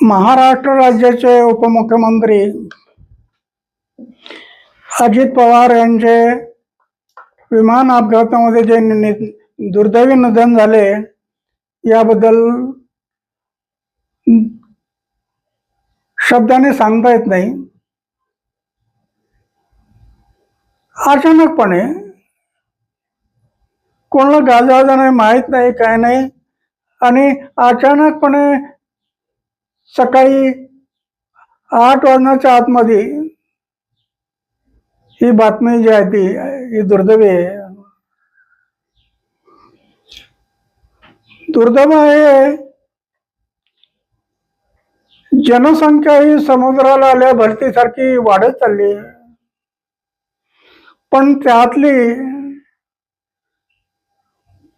महाराष्ट्र राज्याचे उपमुख्यमंत्री अजित पवार यांचे विमान अपघातामध्ये जे नि- दुर्दैवी निधन झाले याबद्दल शब्दाने सांगता येत नाही. अचानकपणे कोणाला गाजवाजा नाही माहीत नाही काय नाही. आणि अचानकपणे सकाळी आठ वाजण्याच्या आतमध्ये ही बातमी जी आहे ती ही दुर्दैवी आहे. दुर्दैव आहे जनसंख्या ही समुद्राला आल्या भरतीसारखी वाढत चालली पण त्यातली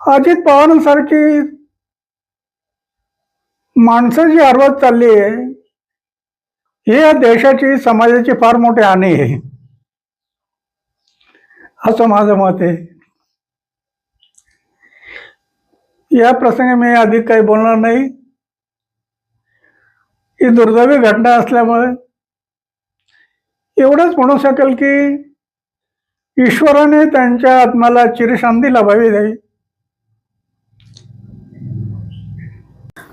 अजित पवारांसारखी माणसं जी हरवत चालली आहे हे या देशाची समाजाची फार मोठी हानी आहे. असं माझं मत आहे. या प्रसंगी मी अधिक काही बोलणार नाही. ही दुर्दैवी घटना असल्यामुळे एवढंच म्हणू शकेल की ईश्वराने त्यांच्या आत्म्याला चिरशांती लाभावी द्यावी.